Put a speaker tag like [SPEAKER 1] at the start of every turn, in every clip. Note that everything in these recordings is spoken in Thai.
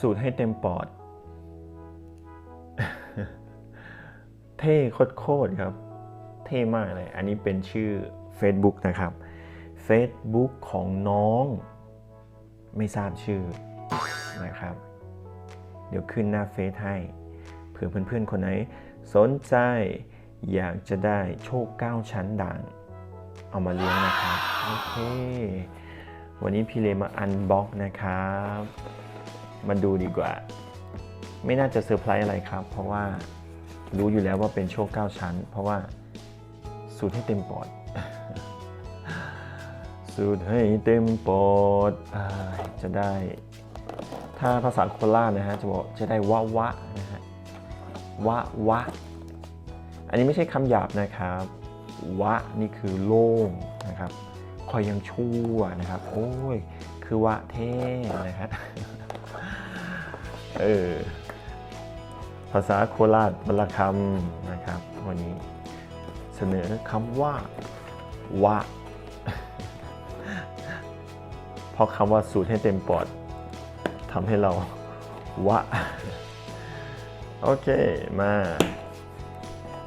[SPEAKER 1] สูตรให้เต็มปอด เท่โคตรครับ เท่มากเลย อันนี้เป็นชื่อ Facebook นะครับ Facebook ของน้อง ไม่ทราบชื่อนะครับ เดี๋ยวขึ้นหน้าเฟซให้เผื่อเพื่อนๆ คนไหน สนใจอยากจะได้โชค9ชั้นด่าง เอามาเลี้ยงนะครับ โอเค วันนี้พี่เลมาอันบ็อกนะครับ มาดูดีกว่า ไม่น่าจะเซอร์ไพรส์อะไรครับ เพราะว่ารู้อยู่แล้วว่าเป็นโชค9ชั้น เพราะว่าสูตรให้เต็มปอด สูตรให้เต็มปอดอจะได้ ถ้าภาษาโคราชนะฮะจะบอกจะได้วะวะนะฮะวะวะ อันนี้ไม่ใช่คำหยาบนะครับ วะนี่คือโล่งนะครับคอยยังชั่วนะครับ โอ้ย คือวะเท่นะฮะ เออภาษาโคราชบรรคำนะครับ วันนี้เสนอคำว่าวะเพราะคำว่าสูตรให้เต็มปอดทำให้เราวะ โอเค มา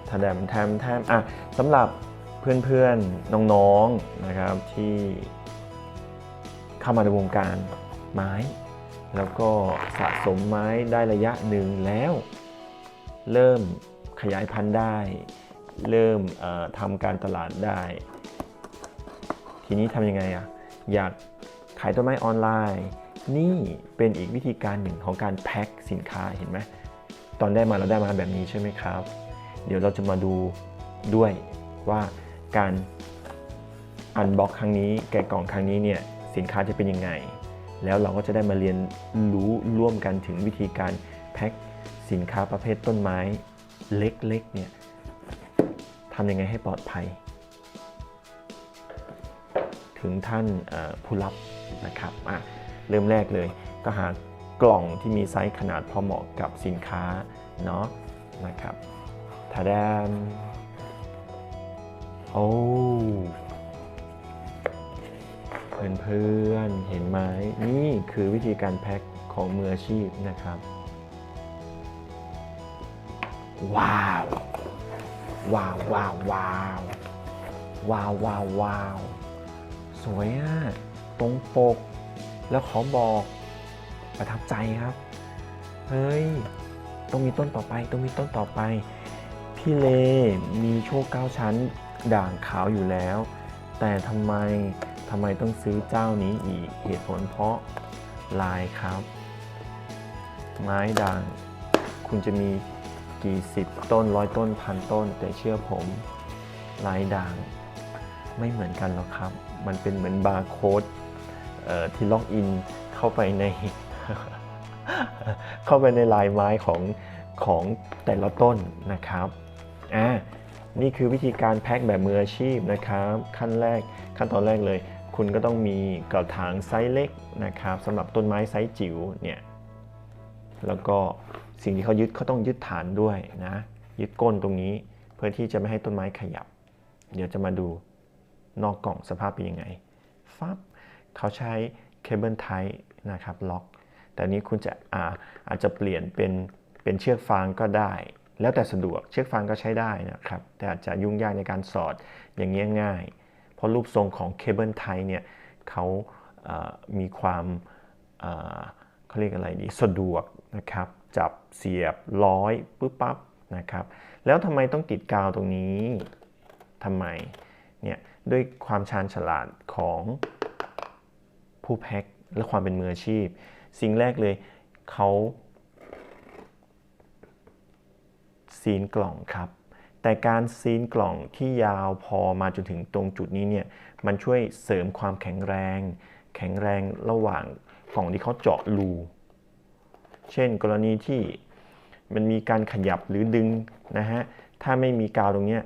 [SPEAKER 1] ทำแดมแทมแทมอะสำหรับเพื่อนๆ น้องๆนะครับที่เข้ามาในวงการไม้ แล้วก็สะสมไม้ได้ระยะหนึ่งแล้ว เริ่มขยายพันธุ์ได้ เริ่มทำการตลาดได้ ทีนี้ทำยังไงอะอยากขายต้นไม้ออนไลน์ นี่เป็นอีกวิธีการหนึ่งของการแพ็คสินค้าเห็นไหมตอนได้มาเราได้มาแบบนี้ใช่ไหมครับ เดี๋ยวเราจะมาดูด้วยว่าการอันบ็อกครั้งนี้แกะกล่องครั้งนี้เนี่ยสินค้าจะเป็นยังไง แล้วเราก็จะได้มาเรียนรู้ร่วมกันถึงวิธีการแพ็คสินค้าประเภทต้นไม้เล็กๆเนี่ยทำยังไงให้ปลอดภัย ถึงท่านผู้รับนะครับอะเริ่มแรกเลยก็หากล่องที่มีไซส์ขนาดพอเหมาะกับสินค้าเนาะนะครับทาดามโอ้ เพื่อนๆเห็นไหมนี่คือวิธีการแพ็คของมืออาชีพนะครับ ว้าว ว้าวว้าวว้าวว้าวว้าววาวสวยอะตรงปก แล้วขอบอกประทับใจครับ เฮ้ยต้องมีต้นต่อไปต้องมีต้นต่อไป พี่เลมีโชคเก้าชั้นด่างขาวอยู่แล้ว แต่ทำไม ทำไมต้องซื้อเจ้านี้อีกเหตุผลเพราะลายครับ ไม้ด่าง คุณจะมีกี่สิบต้นร้อยต้นพันต้น แต่เชื่อผมลายด่าง ไม่เหมือนกันหรอกครับ มันเป็นเหมือนบาร์โค้ดที่ล็อกอินเข้าไปใน เข้าไปในลายไม้ของของแต่ละต้นนะครับอ่านี่คือวิธีการแพ็คแบบมืออาชีพนะครับ ขั้นแรกขั้นตอนแรกเลย คุณก็ต้องมีกระถางไซส์เล็กนะครับสำหรับต้นไม้ไซส์จิ๋วเนี่ยแล้วก็สิ่งที่เขายึดเขาต้องยึดฐานด้วยนะยึดก้นตรงนี้เพื่อที่จะไม่ให้ต้นไม้ขยับ เดี๋ยวจะมาดูนอกกล่องสภาพเป็นยังไงฟับเขาใช้เคเบิลไทนะครับล็อก แต่นนี้คุณจะอาอาจจะเปลี่ยนเป็นเป็นเชือกฟางก็ได้ แล้วแต่สะดวกเชือกฟางก็ใช้ได้นะครับ แต่อาจจะยุ่งยากในการสอดอย่างเงี้ยง่าย เพราะรูปทรงของเคเบิลไทเนี่ยเขาเอ่อมีความเอ่อเขาเรียกอะไรดีสะดวกนะครับ จับเสียบร้อยปึ๊บปั๊บนะครับ แล้วทำไมต้องติดกาวตรงนี้ทำไมเนี่ยด้วยความชาญฉลาดของผู้แพ็คและความเป็นมืออาชีพ สิ่งแรกเลยเขาซีนกล่องครับ แต่การซีนกล่องที่ยาวพอมาจนถึงตรงจุดนี้เนี่ยมันช่วยเสริมความแข็งแรง แข็งแรงระหว่างกล่องที่เขาเจาะรู เช่นกรณีที่มันมีการขยับหรือดึงนะฮะถ้าไม่มีกาวตรงเนี้ย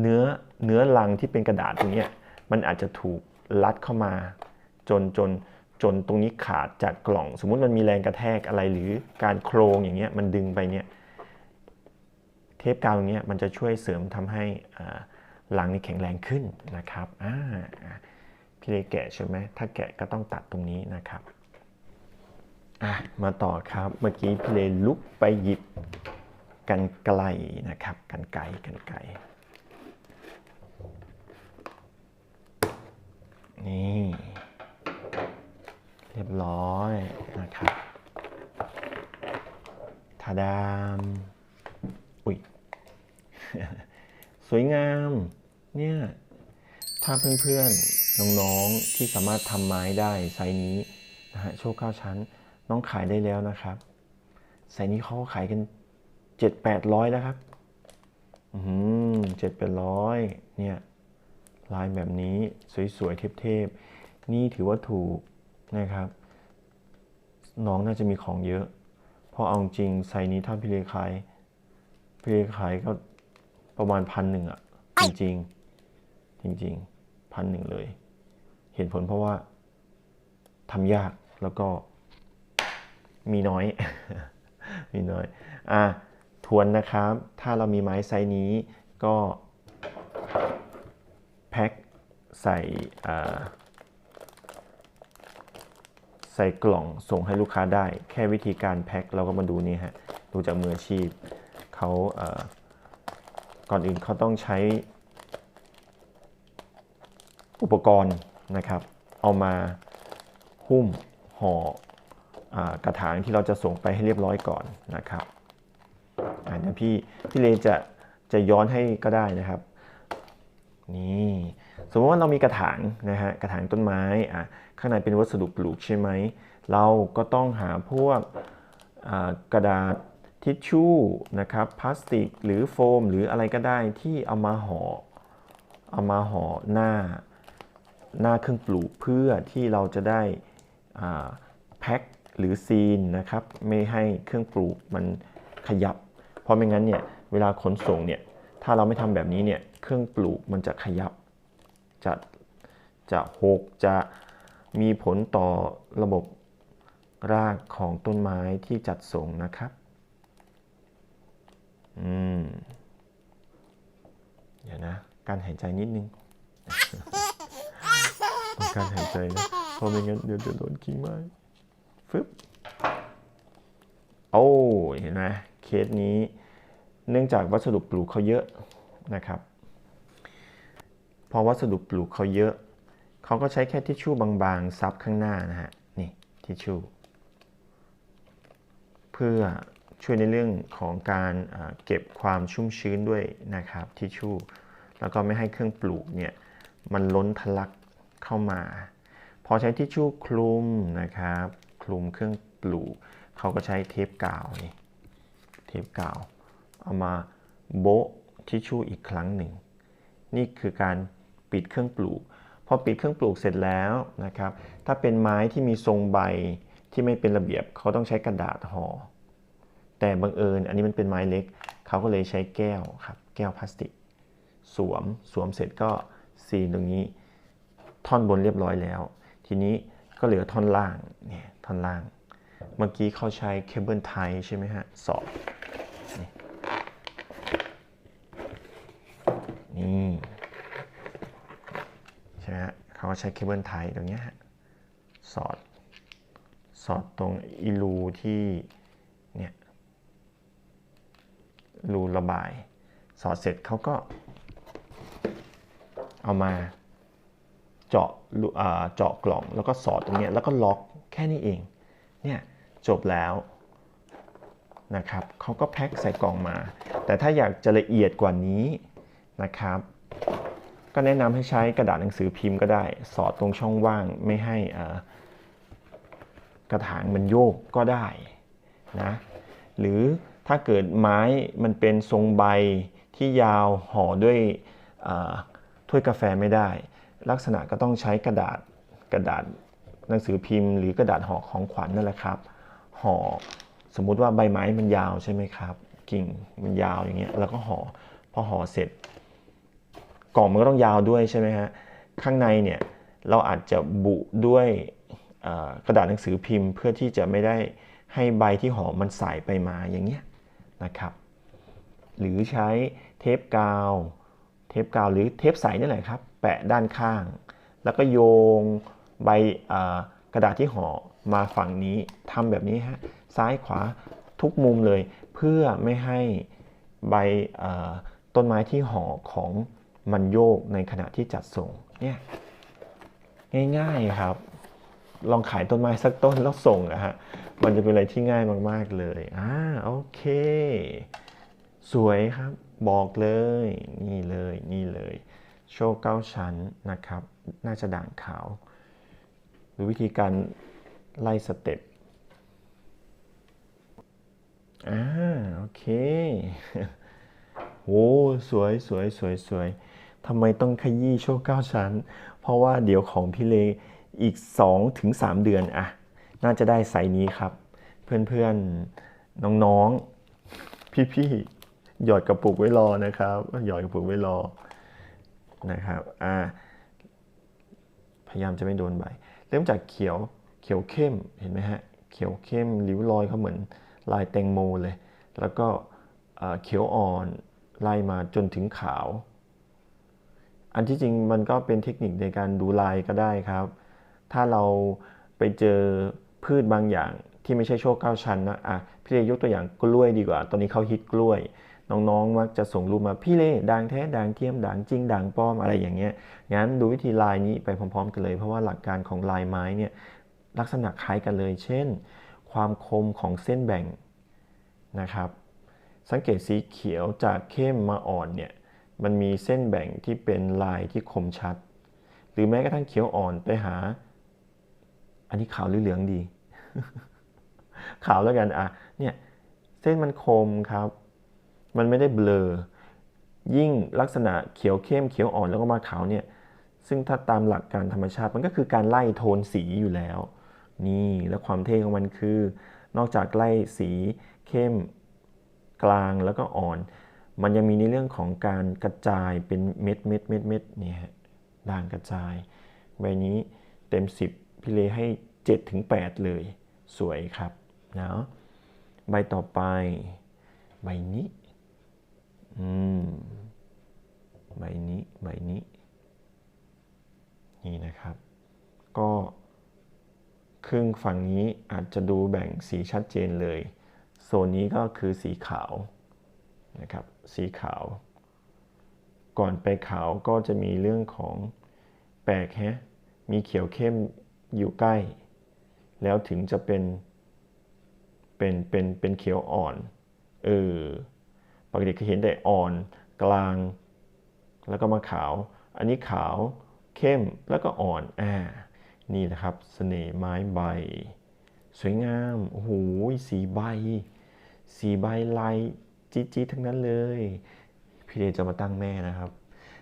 [SPEAKER 1] เนื้อเนื้อลังที่เป็นกระดาษตรงเนี้ยมันอาจจะถูกรัดเข้ามา จนจนจนตรงนี้ขาดจากกล่อง สมมุติมันมีแรงกระแทกอะไรหรือการโครงอย่างเงี้ยมันดึงไปเนี่ย เทปกาวตรงเนี้ยมันจะช่วยเสริมทำให้อ่าลังนี้แข็งแรงขึ้นนะครับอ่าพี่เลยแกะใช่ไหมถ้าแกะก็ต้องตัดตรงนี้นะครับอะมาต่อครับเมื่อกี้พี่เลลุกไปหยิบกันไกลนะครับกันไกลกันไกลนี่เรียบร้อยนะครับทาดาม อุ้ยสวยงามเนี่ยถ้าเพื่อนๆน้องๆที่สามารถทำไม้ได้ไซส์นี้นะฮะโชคเก้าชั้นน้องขายได้แล้วนะครับไซส์นี้เขาก็ขายกันเจ็ดแปดร้อยนะครับอืมเจ็ดแปดร้อยเนี่ยลายแบบนี้สวยๆเทพๆนี่ถือว่าถูกนะครับน้องน่าจะมีของเยอะ เพราะเอาจริงไซส์นี้ถ้าพี่เลขาย พี่เลขายก็ประมาณพันหนึ่งอะจริงๆ จริงๆพันหนึ่งเลย เห็นผลเพราะว่าทำยากแล้วก็มีน้อย มีน้อย อะทวนนะครับ ถ้าเรามีไม้ไซส์นี้ก็แพ็คใส่อ่าใส่กล่องส่งให้ลูกค้าได้ แค่วิธีการแพ็คเราก็มาดูนี่ฮะ ดูจากมืออาชีพ เขาก่อนอื่นเขาต้องใช้อุปกรณ์นะครับ เอามาหุ้มห่ออกระถางที่เราจะส่งไปให้เรียบร้อยก่อนนะครับอ่าเดี๋ยวพี่พี่เลจะจะย้อนให้ก็ได้นะครับ นี่สมมติว่าเรามีกระถางนะฮะกระถางต้นไม้อะข้างในเป็นวัสดุปลูกใช่ไหมเราก็ต้องหาพวกกระดาษ ทิชชู่นะครับพลาสติกหรือโฟม หรืออะไรก็ได้ที่เอามาห่อเอามาห่อหน้าหน้าเครื่องปลูกเพื่อที่เราจะได้แพ็คหรือซีนนะครับไม่ให้เครื่องปลูกมันขยับ เพราะไม่งั้นเนี่ยเวลาขนส่งเนี่ยถ้าเราไม่ทำแบบนี้เนี่ยเครื่องปลูกมันจะขยับจะจะหกจะมีผลต่อระบบรากของต้นไม้ที่จัดส่งนะครับ อืมเดี๋ยวนะ การหายใจนิดนึงต้องการหายใจนะเพราะไม่งั้นเดี๋ยวจะโดนกิ่งไม้ฟึบโอ้เห็นไหมเคสนี้ เนื่องจากวัสดุปลูกเขาเยอะนะครับ พอวัสดุปลูกเขาเยอะ เขาก็ใช้แค่ทิชชู่บางๆ ซับข้างหน้านะฮะ นี่ทิชชู่ เพื่อ ช่วยในเรื่องของการเก็บความชุ่มชื้นด้วยนะครับทิชชู่ แล้วก็ไม่ให้เครื่องปลูกเนี่ยมันล้นทะลักเข้ามา พอใช้ทิชชู่คลุมนะครับ คลุมเครื่องปลูก เขาก็ใช้เทปกาวนี่เทปกาวเอามาโบะทิชชู่อีกครั้งหนึ่ง นี่คือการปิดเครื่องปลูกพอปิดเครื่องปลูกเสร็จแล้วนะครับ ถ้าเป็นไม้ที่มีทรงใบที่ไม่เป็นระเบียบเขาต้องใช้กระดาษห่อ แต่บังเอิญอันนี้มันเป็นไม้เล็ก เขาก็เลยใช้แก้วครับ แก้วพลาสติก สวมสวมเสร็จก็ซีนตรงนี้ ท่อนบนเรียบร้อยแล้ว ทีนี้ก็เหลือท่อนล่างเนี่ยท่อนล่าง เมื่อกี้เขาใช้เคเบิลไทใช่ไหมฮะสอดนี่ใช่ไหมฮะเขาก็ใช้เคเบิลไทตรงนี้ฮะสอด สอดตรงอีรูที่เนี่ย รูระบาย สอดเสร็จเขาก็ เอามาเจาะเจาะกล่องแล้วก็สอดตรงนี้แล้วก็ล็อกแค่นี้เองเนี่ยจบแล้วนะครับเขาก็แพ็คใส่กล่องมา แต่ถ้าอยากจะละเอียดกว่านี้นะครับ ก็แนะนำให้ใช้กระดาษหนังสือพิมพ์ก็ได้ สอดตรงช่องว่างไม่ให้กระถางมันโยกก็ได้นะหรือ ถ้าเกิดไม้มันเป็นทรงใบที่ยาวห่อด้วยถ้วยกาแฟไม่ได้ ลักษณะก็ต้องใช้กระดาษกระดาษหนังสือพิมพ์ หรือกระดาษห่อของขวัญนั่นแหละครับห่อสมมุติว่าใบไม้มันยาวใช่ไหมครับ กิ่งมันยาวอย่างเงี้ยแล้วก็ห่อพอห่อเสร็จ กล่องมันก็ต้องยาวด้วยใช่ไหมฮะข้างในเนี่ยเราอาจจะบุด้วยกระดาษหนังสือพิมพ์ เพื่อที่จะไม่ได้ให้ใบที่ห่อมันสายไปมาอย่างเงี้ย นะครับ หรือใช้เทปกาว เทปกาวหรือเทปใสนี่แหละครับ แปะด้านข้าง แล้วก็โยงใบกระดาษที่ห่อมาฝั่งนี้ทำแบบนี้ฮะซ้ายขวาทุกมุมเลย เพื่อไม่ให้ใบต้นไม้ที่ห่อของมันโยกในขณะที่จัดส่งเนี่ยง่ายๆครับ ลองขายต้นไม้สักต้นแล้วส่งอะฮะ มันจะเป็นอะไรที่ง่ายมาก ๆ เลย อ่า โอเค สวยครับ บอกเลย นี่เลย นี่เลย โชว์เก้าชั้นนะครับ น่าจะด่างขาว หรือวิธีการไล่สเต็ป อ่า โอเค โอ้สวย สวย สวย สวยทำไมต้องขยี้โชว์เก้าชั้น เพราะว่าเดี๋ยวของพี่เล อีก2-3ถึง3เดือนอะน่าจะได้ไซส์นี้ครับ เพื่อนๆน้องๆ พี่ๆหยอดกระปุกไว้รอนะครับ หยอดกระปุกไว้รอนะครับอ่าพยายามจะไม่โดนใบ เริ่มจากเขียวเขียวเข้มเห็นไหมฮะเขียวเข้มริ้วรอยเขาเหมือนลายแตงโมเลย แล้วก็เขียวอ่อนไล่มาจนถึงขาว อันที่จริงมันก็เป็นเทคนิคในการดูลายก็ได้ครับ ถ้าเราไปเจอพืชบางอย่างที่ไม่ใช่โชคเก้าชั้นนะอะพี่เลยกตัวอย่างกล้วยดีกว่า ตอนนี้เขาฮิตกล้วย น้องๆมักจะส่งรูปมาพี่เล่ด่างแท้ด่างเทียมด่างจริงด่างปลอมอะไรอย่างเงี้ยงั้นดูวิธีลายนี้ไปพร้อม ๆ กันเลย เพราะว่าหลักการของลายไม้เนี่ยลักษณะคล้ายกันเลย เช่น ความคมของเส้นแบ่งนะครับ สังเกตสีเขียวจากเข้มมาอ่อนเนี่ยมันมีเส้นแบ่งที่เป็นลายที่คมชัด หรือแม้กระทั่งเขียวอ่อนไปหา อันนี้ขาวหรือเหลืองดี ขาวแล้วกันอะเนี่ยเส้นมันคมครับ มันไม่ได้เบลอ ยิ่งลักษณะเขียวเข้มเขียวอ่อนแล้วก็มาขาวเนี่ย ซึ่งถ้าตามหลักการธรรมชาติมันก็คือการไล่โทนสีอยู่แล้ว นี่แล้วความเท่ของมันคือ นอกจากไล่สีเข้มกลางแล้วก็อ่อน มันยังมีในเรื่องของการกระจายเป็นเม็ดเม็ดเม็ดเม็ดเนี่ยด่างกระจาย ใบนี้เต็ม 10 พี่เลให้ 7 ถึง 8 เลย สวยครับเนาะใบต่อไป ใบนี้อืมใบนี้ใบนี้ นี่นะครับ ก็ครึ่งฝั่งนี้อาจจะดูแบ่งสีชัดเจนเลย โซนนี้ก็คือสีขาวนะครับ สีขาว ก่อนไปขาวก็จะมีเรื่องของแปลกฮะมีเขียวเข้ม อยู่ใกล้ แล้วถึงจะเป็นเป็นเป็นเป็นเขียวอ่อน เออ ปกติเคยเห็นแต่อ่อน กลาง แล้วก็มาขาว อันนี้ขาวเข้มแล้วก็อ่อน อ่า นี่แหละครับเสน่ห์ไม้ใบ สวยงาม โอ้โห สีใบ สีใบลายจี๊ดๆทั้งนั้นเลย พี่เดชจะมาตั้งแม่นะครับ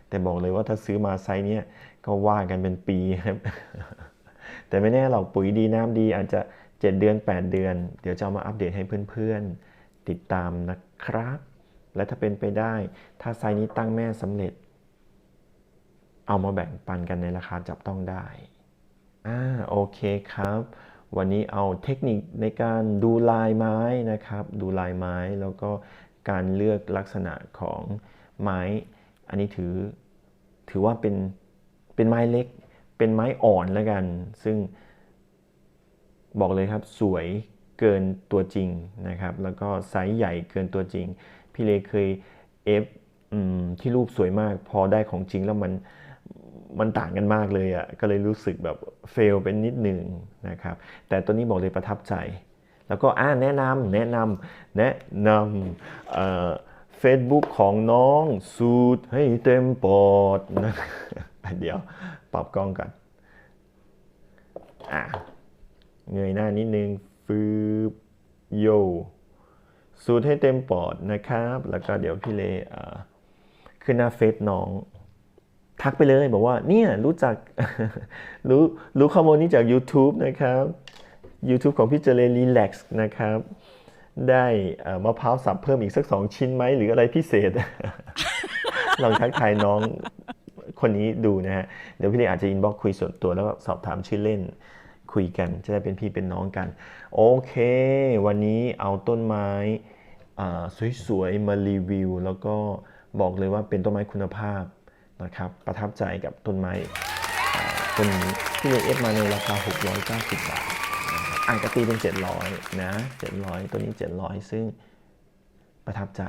[SPEAKER 1] แต่บอกเลยว่าถ้าซื้อมาไซส์เนี้ยก็ว่ากันเป็นปีครับ แต่ไม่แน่หรอกปุ๋ยดีน้ำดีอาจจะ 7 เดือน 8 เดือน เดี๋ยวจะามาอัปเดตให้เพื่อนๆ ติดตามนะครับ และถ้าเป็นไปได้ถ้าไซนี้ตั้งแม่สำเร็จ เอามาแบ่งปันกันในราคาจับต้องได้อ่าโอเคครับ วันนี้เอาเทคนิคในการดูลายไม้นะครับ ดูลายไม้แล้วก็การเลือกลักษณะของไม้ อันนี้ถือถือว่าเป็นเป็นไม้เล็ก เป็นไม้อ่อนแล้วกัน ซึ่งบอกเลยครับสวยเกินตัวจริงนะครับ แล้วก็ไซส์ใหญ่เกินตัวจริง พี่เลเคยเอฟที่รูปสวยมาก พอได้ของจริงแล้วมันมันต่างกันมากเลยอะ่ะก็เลยรู้สึกแบบเฟลเป็นนิดหนึ่งนะครับ แต่ตัวนี้บอกเลยประทับใจ แล้วก็อ่าแนะนำแนะนำแนะนำ เฟซบุ๊กของน้องสูตรให้เต็มปอดนะเดี๋ยวปรับกล้องกันอะเงยหน้านิดนึงฟืบโยสูดให้เต็มปอดนะครับ แล้วก็เดี๋ยวพี่เลเอ่อขึ้นหน้าเฟซน้อง ทักไปเลยบอกว่าเนี่ยรู้จักรู้รู้ข้อมูลนี้จาก YouTube นะครับ YouTube ของพี่เจเลรีแล็กซ์นะครับ ได้มะพร้าวสับเพิ่มอีกสักสองชิ้นไหมหรืออะไรพิเศษ ลองทักทายน้องคนนี้ดูนะฮะ เดี๋ยวพี่เลอาจจะอินบ็อกคุยส่วนตัวแล้วก็สอบถามชื่อเล่นคุยกันจะได้เป็นพี่เป็นน้องกัน โอเค วันนี้เอาต้นไม้สวยๆมารีวิว แล้วก็บอกเลยว่าเป็นต้นไม้คุณภาพนะครับ ประทับใจกับต้นไม้อ่าคนที่เรียนเอฟมาในราคา 690 บาทนะครับ อานก็ตีเป็น 700 นะ 700 ตัวนี้ 700 ซึ่งประทับใจ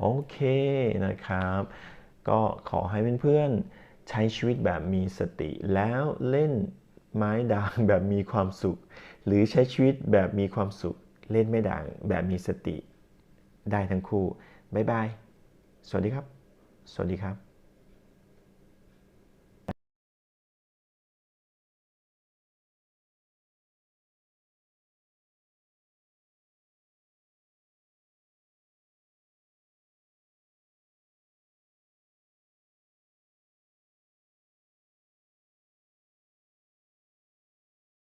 [SPEAKER 1] โอเคนะครับ ก็ขอให้เพื่อนๆ ใช้ชีวิตแบบมีสติ แล้วเล่นไม้ด่างแบบมีความสุข หรือใช้ชีวิตแบบมีความสุข เล่นไม้ด่างแบบมีสติ ได้ทั้งคู่ บ๊ายบาย สวัสดีครับ สวัสดีครับ